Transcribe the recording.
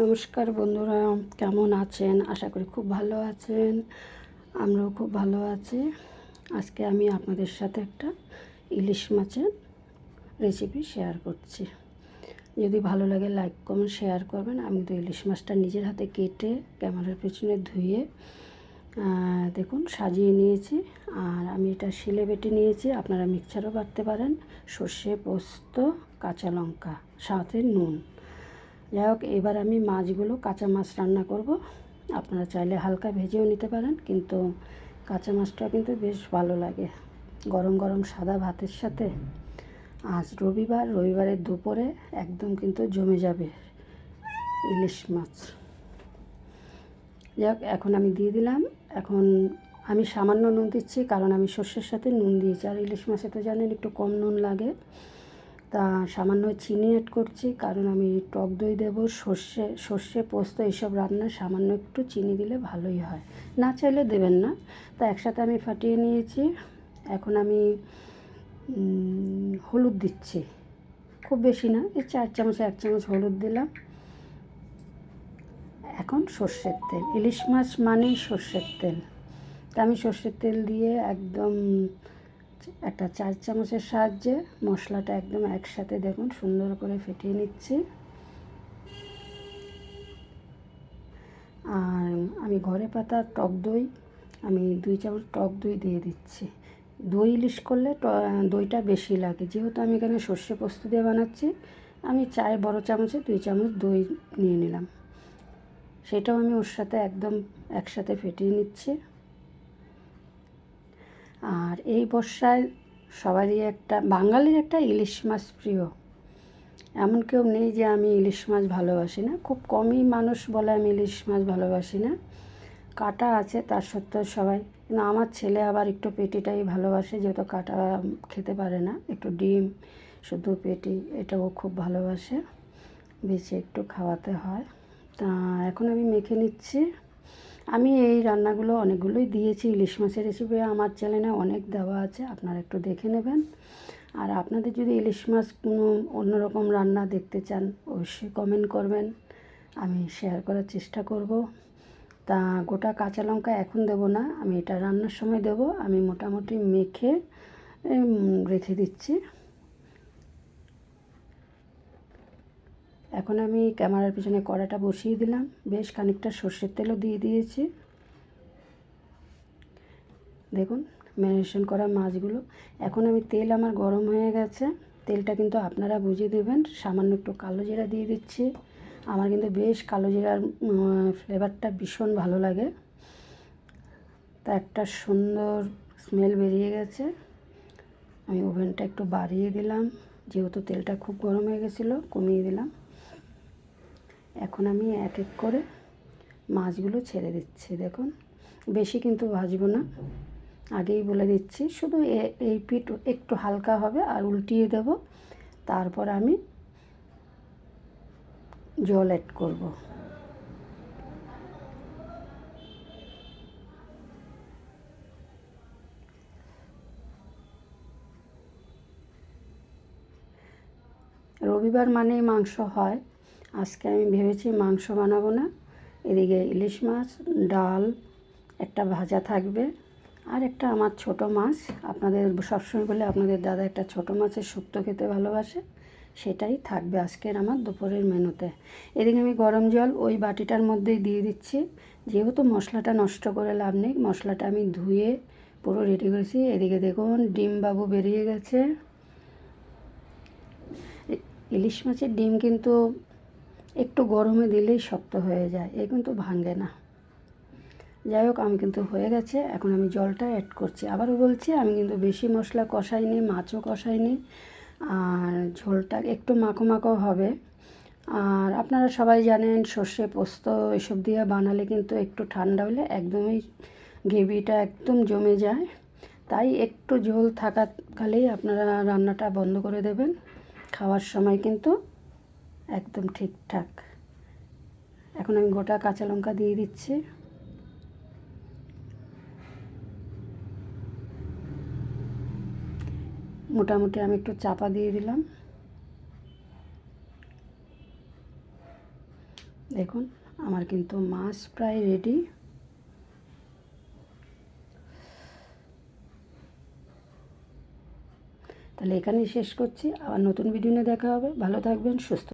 নমস্কার বন্ধুরা, কেমন আছেন? আশা করি খুব ভালো আছেন। আমরাও খুব ভালো আছি। আজকে আমি আপনাদের সাথে একটা ইলিশ মাছের রেসিপি শেয়ার করছি। যদি ভালো লাগে লাইক কমেন্ট শেয়ার করবেন। আমি তো ইলিশ মাছটা নিজের হাতে কেটে ক্যামেরার পেছনে ধুয়ে দেখুন, সাজিয়ে নিয়েছি। আর আমি এটা শিলে বেটে নিয়েছি। আপনারা মিক্সারও বাটতে পারেন। সর্ষে, পোস্ত, কাঁচা লঙ্কা, সাথে নুন। যাই হোক এবার আমি মাছগুলো কাঁচা মাছ রান্না করব। আপনারা চাইলে হালকা ভেজেও নিতে পারেন, কিন্তু কাঁচা মাছটা কিন্তু বেশ ভালো লাগে। গরম গরম সাদা ভাতের সাথে আজ রবিবার, রবিবারের দুপুরে একদম কিন্তু জমে যাবে ইলিশ মাছ। যাক এখন আমি দিয়ে দিলাম। এখন আমি সামান্য নুন দিচ্ছি, কারণ আমি সর্ষের সাথে নুন দিয়েছি। আর ইলিশ মাছে তো জানেন একটু কম নুন লাগে। তা সামান্য চিনি অ্যাড করছি, কারণ আমি টক দই দেবো, সর্ষে সর্ষে, পোস্ত এইসব রান্না সামান্য একটু চিনি দিলে ভালোই হয়। না চাইলে দেবেন না। তা একসাথে আমি ফাটিয়ে নিয়েছি। এখন আমি হলুদ দিচ্ছি। খুব বেশি না, এই চার চামচ, এক চামচ হলুদ দিলাম। এখন সর্ষের তেল। ইলিশ মাছ মানেই সর্ষের তেল। তা আমি সর্ষের তেল দিয়ে একদম একটা চার চামচের সাহায্যে মশলাটা একদম একসাথে দেখুন, সুন্দর করে ফেটিয়ে নিচ্ছি। আর আমি ঘরে পাতা টক দই, আমি দুই চামচ টক দই দিয়ে দিচ্ছি। দই ইলিশ করলে দইটা বেশি লাগে। যেহেতু আমি এখানে সর্ষে পোস্ত দিয়ে বানাচ্ছি, আমি চাই বড় চামচে দুই চামচ দই নিয়ে নিলাম। সেটাও আমি ওর সাথে একদম একসাথে ফেটিয়ে নিচ্ছি। আর এই বর্ষায় সবারই একটা, বাঙালির একটা ইলিশ মাছ প্রিয়। এমন কেউ নেই যে আমি ইলিশ মাছ ভালোবাসি না। খুব কমই মানুষ বলে আমি ইলিশ মাছ ভালোবাসি না। কাটা আছে তার সত্ত্বেও সবাই। কিন্তু আমার ছেলে আবার একটু পেটিটাই ভালোবাসে, যেহেতু কাটা খেতে পারে না। একটু ডিম, শুধু পেটি এটাও খুব ভালোবাসে। বেছে একটু খাওয়াতে হয়। তা এখন আমি মেখে নিচ্ছি। আমি এই রান্নাগুলো অনেকগুলোই দিয়েছি, ইলিশ মাছের রেসিপি আমার চ্যানেলে অনেক দেওয়া আছে, আপনারা একটু দেখে নেবেন। আর আপনাদের যদি ইলিশ মাছ কোনো অন্যরকম রান্না দেখতে চান, অবশ্যই কমেন্ট করবেন, আমি শেয়ার করার চেষ্টা করব। তা গোটা কাঁচা লঙ্কা এখন দেবো না, আমি এটা রান্নার সময় দেব, আমি মোটামুটি মেখে রেখে দিচ্ছি। এখন আমি ক্যামেরার পিছনে কড়াটা বসিয়ে দিলাম। বেশ খানিকটা সর্ষের তেলও দিয়ে দিয়েছি। দেখুন, ম্যারিনেশন করা মাছগুলো। এখন আমি তেল আমার গরম হয়ে গেছে। তেলটা কিন্তু আপনারা বুঝে দেবেন। সামান্য একটু কালো জিরা দিয়ে দিচ্ছি। আমার কিন্তু বেশ কালো জিরার ফ্লেভারটা ভীষণ ভালো লাগে। তা একটা সুন্দর স্মেল বেরিয়ে গেছে। আমি ওভেনটা একটু বাড়িয়ে দিলাম। যেহেতু তেলটা খুব গরম হয়ে গেছিল, কমিয়ে দিলাম। এখন আমি এক এক করে মাছগুলো ছেড়ে দিচ্ছি, দেখুন। বেশি কিন্তু ভাজবো না। আগেই বলে দিচ্ছি, শুধু এই পিঠ একটু হালকা হবে আর উল্টিয়ে দেব। তারপর আমি জল অ্যাড করব। রবিবার মানেই মাংস হয়। আজকে আমি ভেবেছি মাংস বানাবো না। এদিকে ইলিশ মাছ, ডাল, একটা ভাজা থাকবে আর একটা আমার ছোট মাছ। আপনাদের সবসময় বলে, আপনাদের দাদা একটা ছোট মাছের শুক্তো খেতে ভালোবাসে, সেটাই থাকবে আজকের আমার দুপুরের মেনুতে। এদিকে আমি গরম জল ওই বাটিটার মধ্যেই দিয়ে দিচ্ছি। যেহেতু মশলাটা নষ্ট করে লাভ নেই, মশলাটা আমি ধুয়ে পুরো রেডি করেছি। এদিকে দেখুন, ডিম বাবু বেরিয়ে গেছে। ইলিশ মাছের ডিম কিন্তু একটু গরমে দিলেই শক্ত হয়ে যায়, এ কিন্তু ভাঙে না। যাই হোক, আমি কিন্তু হয়ে গেছে, এখন আমি জলটা অ্যাড করছি। আবারও বলছি, আমি কিন্তু বেশি মশলা কষাইনি, মাছও কষাইনি, আর ঝোলটা একটু মাখো মাখো হবে। আর আপনারা সবাই জানেন, সর্ষে পোস্ত এসব দিয়ে বানালে কিন্তু একটু ঠান্ডা হলে একদমই গ্রেভিটা একদম জমে যায়। তাই একটু ঝোল থাকাকালেই আপনারা রান্নাটা বন্ধ করে দেবেন। খাওয়ার সময় কিন্তু একদম ঠিকঠাক। এখন আমি গোটা কাঁচা লঙ্কা দিয়ে দিচ্ছি। মোটামুটি আমি একটু চাপা দিয়ে দিলাম। দেখুন, আমার কিন্তু মাছ প্রায় রেডি তাহলে এখানেই শেষ করছি। আবার নতুন ভিডিও নিয়ে দেখা হবে। ভালো থাকবেন, সুস্থ